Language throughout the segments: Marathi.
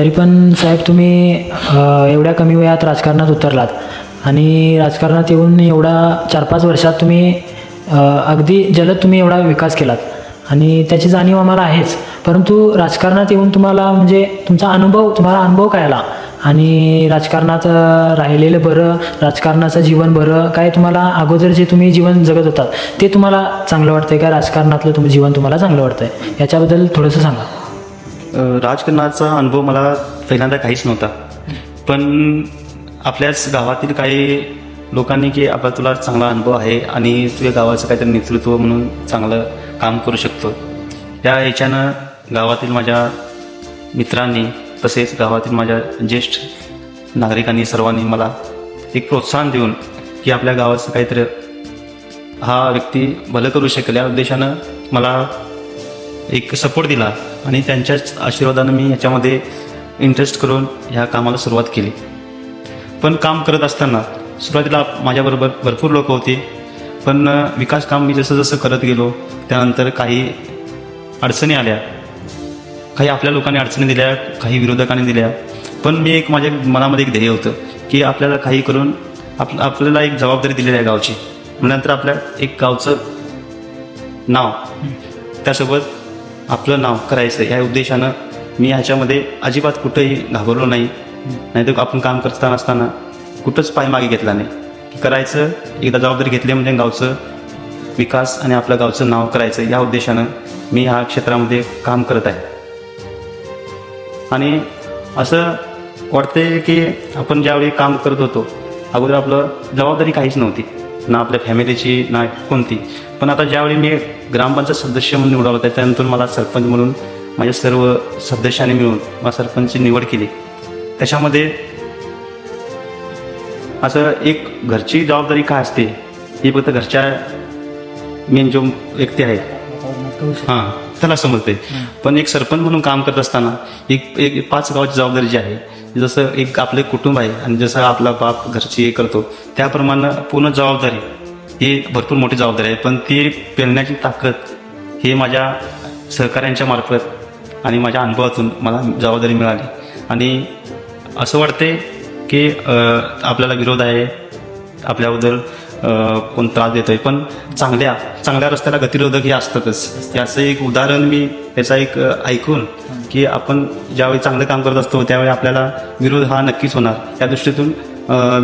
तरी पण साहेब तुम्ही एवढ्या कमी वयात राजकारणात उतरलात. आणि राजकारणात येऊन एवढा चार पाच वर्षात तुम्ही अगदी जलद तुम्ही एवढा विकास केलात. आणि त्याची जाणीव आम्हाला आहेच. परंतु राजकारणात येऊन तुम्हाला म्हणजे तुमचा अनुभव तुम्हाला अनुभव काय आला आणि राजकारणात राहिलेलं बरं राजकारणाचं जीवन बरं काय तुम्हाला अगोदर जे तुम्ही जीवन जगत होतात ते तुम्हाला चांगलं वाटतंय का? राजकारणातलं तुम्ही जीवन तुम्हाला चांगलं वाटतंय? याच्याबद्दल थोडंसं सांगा. राजकारणाचा अनुभव मला पहिल्यांदा काहीच नव्हता. पण आपल्याच गावातील काही लोकांनी की आपला तुला चांगला अनुभव आहे आणि तुझ्या गावाचं काहीतरी नेतृत्व म्हणून चांगलं काम करू शकतो. या ह्याच्यानं गावातील माझ्या मित्रांनी तसेच गावातील माझ्या ज्येष्ठ नागरिकांनी सर्वांनी मला एक प्रोत्साहन देऊन की आपल्या गावाचं काहीतरी हा व्यक्ती भलं करू शकेल. या उद्देशानं मला एक सपोर्ट दिला. आणि त्यांच्याच आशीर्वादानं मी ह्याच्यामध्ये इंटरेस्ट करून ह्या कामाला सुरुवात केली. पण काम करत असताना सुरुवातीला माझ्याबरोबर भरपूर लोक होती. पण विकास काम मी जसं जसं करत गेलो त्यानंतर काही अडचणी आल्या. काही आपल्या लोकांनी अडचणी दिल्या काही विरोधकांनी दिल्या. पण मी एक माझ्या मनामध्ये एक ध्येय होतं की आपल्याला काही करून आप आपल्याला एक जबाबदारी दिलेली आहे गावची. नंतर आपल्या एक गावचं नाव त्यासोबत आपलं नाव करायचं. या उद्देशानं मी ह्याच्यामध्ये अजिबात कुठंही घाबरलो नाही. नाहीतर आपण काम करताना असताना कुठंच पाय मागे घेतला नाही. करायचं एकदा जबाबदारी घेतली म्हणजे गावचं विकास आणि आपलं गावचं नाव करायचं. या उद्देशानं मी ह्या क्षेत्रामध्ये काम करत आहे. आणि असं वाटतंय की आपण ज्यावेळी काम करत होतो अगोदर आपलं जबाबदारी काहीच नव्हती. ना आपल्या फॅमिलीची ना कोणती. पण आता ज्यावेळी मी ग्रामपंचायत सदस्य म्हणून निवडावं त्याच्यानंतर मला सरपंच म्हणून माझ्या सर्व सदस्यांनी मिळून मला सरपंचची निवड केली. त्याच्यामध्ये असं एक घरची जबाबदारी काय असते ही फक्त घरच्या मेन जो व्यक्ती आहे. हां त्याला समजते. पण एक सरपंच म्हणून काम करत असताना एक एक पाच गावाची जबाबदारी जी आहे जसं एक आपले कुटुंब आहे आणि जसं आपला बाप घरची हे करतो त्याप्रमाणे पूर्ण जबाबदारी ही भरपूर मोठी जबाबदारी आहे. पण ती पेलण्याची ताकद ही माझ्या सहकाऱ्यांच्या मार्फत आणि माझ्या अनुभवातून मला जबाबदारी मिळाली. आणि असं वाटते की आपल्याला विरोध आहे. आपल्याबद्दल कोण त्रास देतोय. पण चांगल्या चांगल्या रस्त्याला गतिरोधक हे असतातच. याचं एक उदाहरण मी त्याचा एक ऐकून की आपण ज्यावेळी चांगलं काम करत असतो त्यावेळी आपल्याला विरोध हा नक्कीच होणार. त्या दृष्टीतून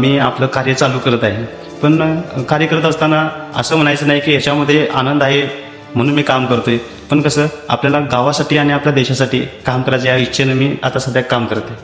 मी आपलं कार्य चालू करत आहे. पण कार्य करत असताना असं म्हणायचं नाही की याच्यामध्ये आनंद आहे म्हणून मी काम करतोय. पण कसं आपल्याला गावासाठी आणि आपल्या देशासाठी काम करायचं या इच्छेनं मी आता सध्या काम करते